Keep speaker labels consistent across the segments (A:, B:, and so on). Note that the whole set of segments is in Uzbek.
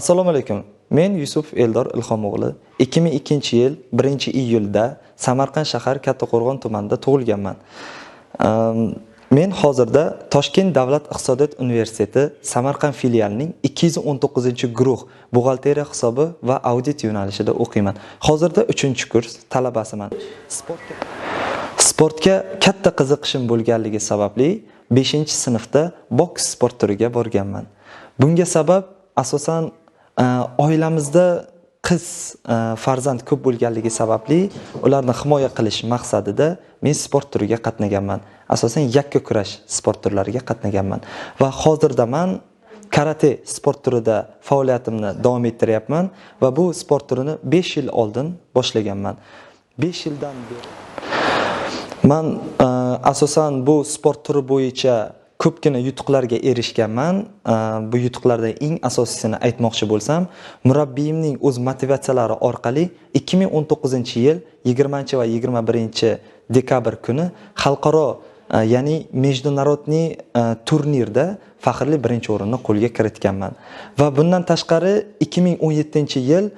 A: Assalomu alaykum. Men Yusuf Eldor Ilhomoğlu. 2002-yil 1-iyulda Samarqand shahar Kattaqo'rg'on tumanida tug'ilganman. Men hozirda Toshkent davlat iqtisodiyot universiteti Samarqand filialining 219-guruh buxgalteriya hisobi va audit yo'nalishida o'qiyman. Hozirda 3-kurs talabasiman. Sportga Sportga katta qiziqishim bo'lganligi sababli 5-sinfda boks sport turiga borganman. Bunga sabab asosan oilamizda qiz e, farzand ko'p bo'lganligi sababli ularni himoya qilish maqsadida men sport turiga qatnaganman. Asosan yakka kurash sport turlariga qatnaganman va hozirda man karate sport turida faoliyatimni davom ettiryapman va bu sport turini 5 yil oldin boshlaganman. 5 yildan beri man e, asosan bu sport turi bo'yicha ko'pgina yutuqlarga erishganman. Bu yutuqlardan eng asosisini aytmoqchi bo'lsam, murabbiyimning o'z motivatsiyalari orqali 2019-yil 20 va 21 dekabr kuni xalqaro ya'ni международный turnirda faxrli birinchi o'rinni qo'lga kiritganman. Va bundan tashqari 2017-yil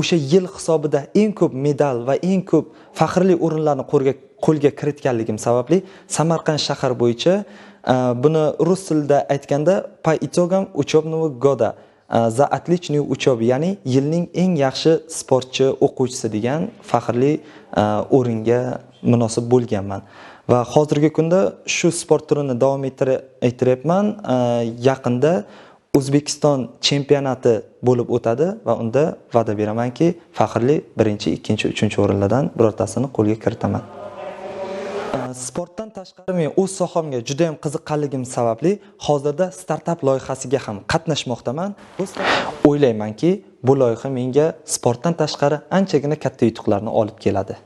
A: o'sha yil hisobida eng ko'p medal va eng ko'p faxrli o'rinlarni qo'lga qo'lga kiritganligim sababli Samarqand shahar bo'yicha e, buni rus tilida aytganda по итогам учебного года za отличный учебу ya'ni yilning eng yaxshi sportchi o'quvchisi degan faxrli e, o'ringa munosib bo'lganman va hozirgi kunda shu sport turini davom ettiryapman e, yaqinda O'zbekiston chempionati bo'lib o'tadi va unda va'da beramanki, faxrli birinchi, ikkinchi, uchinchi o'rinlardan birortasini qo'lga kiritaman. Sportdan tashqari men o'z sohamga juda ham qiziqqanligim sababli hozirda startap loyihasiga ham qatnashmoqdaman. O'ylaymanki, bu loyiha menga sportdan tashqari anchagina katta yutuqlarni olib keladi.